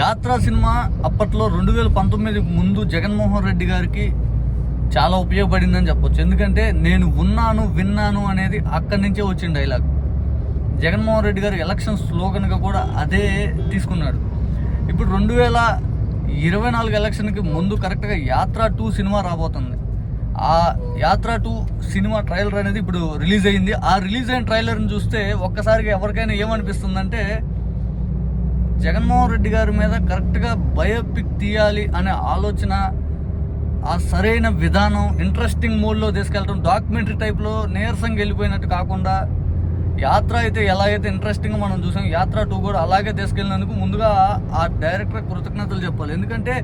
యాత్ర సినిమా అప్పట్లో రెండు వేల పంతొమ్మిది ముందు జగన్మోహన్ రెడ్డి గారికి చాలా ఉపయోగపడిందని చెప్పొచ్చు. ఎందుకంటే నేను ఉన్నాను విన్నాను అనేది అక్కడి నుంచే వచ్చిన డైలాగ్. జగన్మోహన్ రెడ్డి గారు ఎలక్షన్ స్లోగన్గా కూడా అదే తీసుకున్నాడు. ఇప్పుడు రెండు వేల ఇరవై నాలుగు ఎలక్షన్కి ముందు కరెక్ట్గా యాత్ర టూ సినిమా రాబోతుంది. ఆ యాత్ర టూ సినిమా ట్రైలర్ అనేది ఇప్పుడు రిలీజ్ అయింది. ఆ రిలీజ్ అయిన ట్రైలర్ని చూస్తే ఒక్కసారిగా ఎవరికైనా ఏమనిపిస్తుందంటే జగన్మోహన్ రెడ్డి గారి మీద కరెక్ట్గా బయోపిక్ తీయాలి అనే ఆలోచన ఆ సరైన విధానం ఇంట్రెస్టింగ్ మోడ్లో తీసుకెళ్ళడం డాక్యుమెంటరీ టైప్లో నీరసంగా వెళ్ళిపోయినట్టు కాకుండా యాత్ర అయితే ఎలా అయితే ఇంట్రెస్టింగ్ మనం చూసాం యాత్ర టూ కూడా అలాగే తీసుకెళ్ళినందుకు ముందుగా ఆ డైరెక్టర్ కృతజ్ఞతలు చెప్పాలి. ఎందుకంటే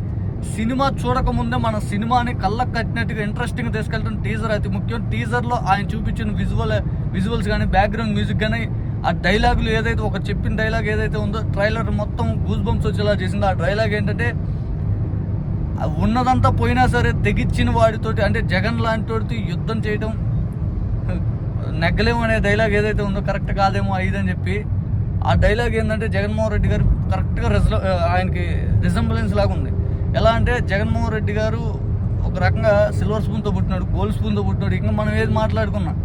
సినిమా చూడకముందే మన సినిమాని కళ్ళకు కట్టినట్టుగా ఇంట్రెస్టింగ్ తీసుకెళ్ళడం టీజర్ అతి ముఖ్యం. టీజర్లో ఆయన చూపించిన విజువల్ విజువల్స్ కానీ బ్యాక్గ్రౌండ్ మ్యూజిక్ కానీ ఆ డైలాగులు ఏదైతే ఒక చెప్పిన డైలాగ్ ఏదైతే ఉందో ట్రైలర్ మొత్తం గూజ్ బంప్స్ వచ్చేలా చేసిందో. ఆ డైలాగ్ ఏంటంటే ఉన్నదంతా పోయినా సరే తెగిచ్చిన వాడితోటి అంటే జగన్ లాంటి వాడితో యుద్ధం చేయడం నెగ్గలేము అనే డైలాగ్ ఏదైతే ఉందో కరెక్ట్ కాదేమో అని చెప్పి ఆ డైలాగ్ ఏంటంటే జగన్మోహన్ రెడ్డి గారు కరెక్ట్గా రిజ ఆయనకి రిజంబులెన్స్ లాగా ఉంది. ఎలా అంటే జగన్మోహన్ రెడ్డి గారు ఒక రకంగా సిల్వర్ స్పూన్తో పుట్టినాడు గోల్డ్ స్పూన్తో పుట్టినాడు. ఇంకా మనం ఏది మాట్లాడుకున్నాం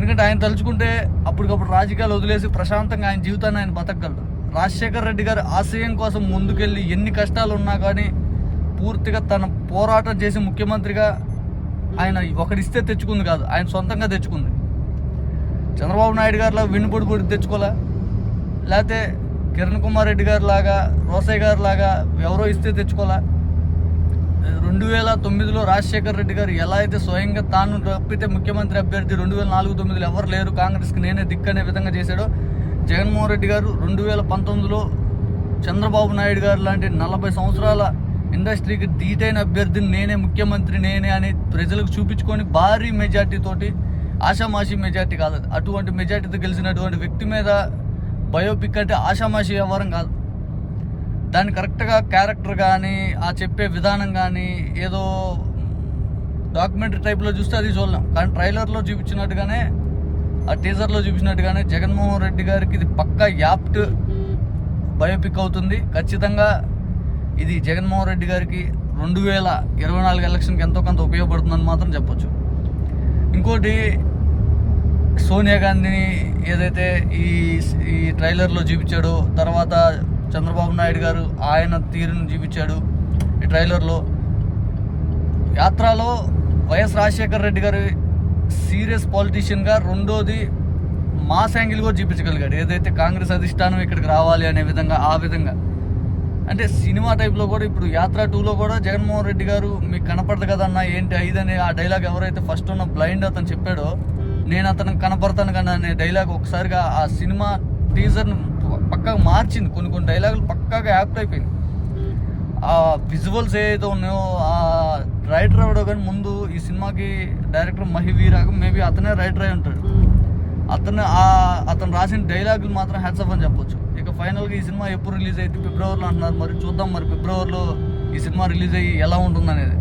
ఎందుకంటే ఆయన తలుచుకుంటే అప్పటికప్పుడు రాజకీయాలు వదిలేసి ప్రశాంతంగా ఆయన జీవితాన్ని ఆయన బతకగలరు రాజశేఖర్ రెడ్డి గారు ఆశయం కోసం ముందుకెళ్ళి ఎన్ని కష్టాలు ఉన్నా కానీ పూర్తిగా తన పోరాటం చేసి ముఖ్యమంత్రిగా ఆయన ఒకడిస్తే తెచ్చుకుంది కాదు ఆయన సొంతంగా తెచ్చుకుంది. చంద్రబాబు నాయుడు గారిలా వెన్నుపొడి పొడి తెచ్చుకోలే లేకపోతే కిరణ్ కుమార్ రెడ్డి గారి లాగా రోసయ్య గారి లాగా ఎవరో ఇస్తే తెచ్చుకోలే రెండు వేల తొమ్మిదిలో రాజశేఖర్ రెడ్డి గారు ఎలా అయితే స్వయంగా తాను తప్పితే ముఖ్యమంత్రి అభ్యర్థి రెండు వేల నాలుగు తొమ్మిదిలో ఎవరు లేరు కాంగ్రెస్కి నేనే దిక్కనే విధంగా చేశాడో జగన్మోహన్ రెడ్డి గారు రెండు వేల పంతొమ్మిదిలో చంద్రబాబు నాయుడు గారు లాంటి నలభై సంవత్సరాల ఇండస్ట్రీకి ధీటైన అభ్యర్థిని నేనే ముఖ్యమంత్రి నేనే అని ప్రజలకు చూపించుకొని భారీ మెజార్టీ తోటి ఆషామాషి మెజార్టీ కాదు అటువంటి మెజార్టీతో గెలిచినటువంటి వ్యక్తి మీద బయోపిక్ అంటే ఆషామాషి వ్యవహారం కాదు. దాన్ని కరెక్ట్గా క్యారెక్టర్ కానీ ఆ చెప్పే విధానం కానీ ఏదో డాక్యుమెంటరీ టైప్లో చూస్తే అది చూడలేం. కానీ ట్రైలర్లో చూపించినట్టుగానే ఆ టీజర్లో చూపించినట్టుగానే జగన్మోహన్ రెడ్డి గారికి ఇది పక్కా యాప్ట్ బయోపిక్ అవుతుంది. ఖచ్చితంగా ఇది జగన్మోహన్ రెడ్డి గారికి రెండు వేల ఇరవై నాలుగు ఎలక్షన్కి ఎంతో కొంత ఉపయోగపడుతుందని మాత్రం చెప్పొచ్చు. ఇంకోటి సోనియా గాంధీని ఏదైతే ఈ ఈ ట్రైలర్లో చూపించాడో తర్వాత చంద్రబాబు నాయుడు గారు ఆయన తీరును చూపించాడు. ఈ ట్రైలర్లో యాత్రలో వైఎస్ రాజశేఖర్ రెడ్డి గారు సీరియస్ పాలిటీషియన్గా రెండోది మాస్ యాంగిల్ కూడా చూపించగలిగాడు. ఏదైతే కాంగ్రెస్ అధిష్టానం ఇక్కడికి రావాలి అనే విధంగా ఆ విధంగా. అంటే సినిమా టైప్లో కూడా ఇప్పుడు యాత్ర టూలో కూడా జగన్మోహన్ రెడ్డి గారు మీకు కనపడదు కదన్నా ఏంటి ఐదని ఆ డైలాగ్ ఎవరైతే ఫస్ట్ ఉన్న బ్లైండ్ అతను చెప్పాడో నేను అతనికి కనపడతాను కదా అనే డైలాగ్ ఒకసారిగా ఆ సినిమా టీజర్ను పక్కాగా మార్చింది. కొన్ని కొన్ని డైలాగులు పక్కాగా యాప్ట్ అయిపోయింది ఆ విజువల్స్ ఏదైతే ఉన్నాయో ఆ రైటర్ ఎవడో కానీ ముందు ఈ సినిమాకి డైరెక్టర్ మహివీరాగ్ మేబీ అతనే రైటర్ అయి ఉంటాడు. అతను ఆ అతను రాసిన డైలాగులు మాత్రం హ్యాట్సప్ అని చెప్పొచ్చు. ఇక ఫైనల్గా ఈ సినిమా ఎప్పుడు రిలీజ్ అయితే ఫిబ్రవరిలో అంటున్నారు. మరి చూద్దాం మరి ఫిబ్రవరిలో ఈ సినిమా రిలీజ్ అయ్యి ఎలా ఉంటుంది అనేది